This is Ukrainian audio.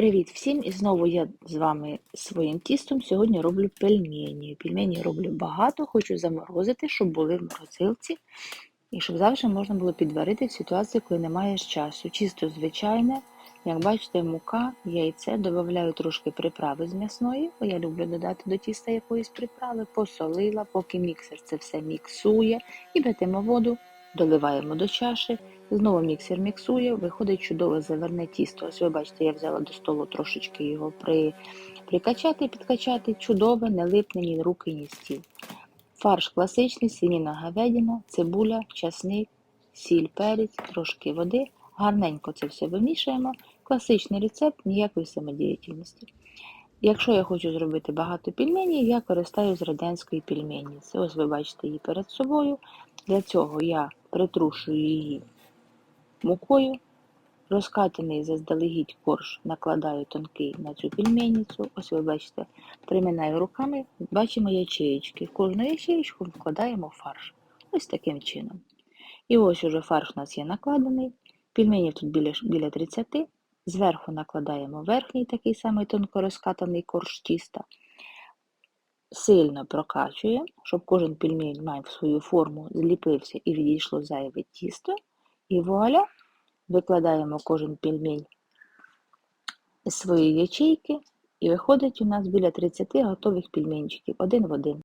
Привіт всім! І знову я з вами своїм тістом сьогодні роблю пельмені. Пельмені роблю багато, хочу заморозити, щоб були в морозилці. І щоб завжди можна було підварити в ситуації, коли немає часу. Чисто звичайне, як бачите, мука, яйце, додаю трошки приправи з м'ясної, бо я люблю додати до тіста якоїсь приправи, посолила, поки міксер це все міксує. І беремо воду, доливаємо до чаші. Знову міксер міксує, виходить чудове заверне тісто. Ось ви бачите, я взяла до столу трошечки його при, прикачати, підкачати. Чудове, не липне ні руки, ні стіл. Фарш класичний, свиніна говядина, цибуля, часник, сіль, перець, трошки води. Гарненько це все вимішуємо. Класичний рецепт, ніякої самодіяльності. Якщо я хочу зробити багато пельменів, я користаюсь з радянської пельмені. Це ось ви бачите її перед собою. Для цього я притрушую її мукою. Розкатаний заздалегідь корж накладаю тонкий на цю пельменницю. Ось ви бачите, приминаю руками, бачимо ячеєчки. В кожну ячеєчку вкладаємо фарш. Ось таким чином. І ось уже фарш у нас є накладений. Пельменів тут біля, біля 30. Зверху накладаємо верхній такий самий тонко розкатаний корж тіста. Сильно прокачуємо, щоб кожен пельмень мав свою форму, зліпився і відійшло зайве тісто. І вуаля, викладаємо кожен пельмень з своєї ячейки, і виходить у нас біля 30 готових пельменчиків один в один.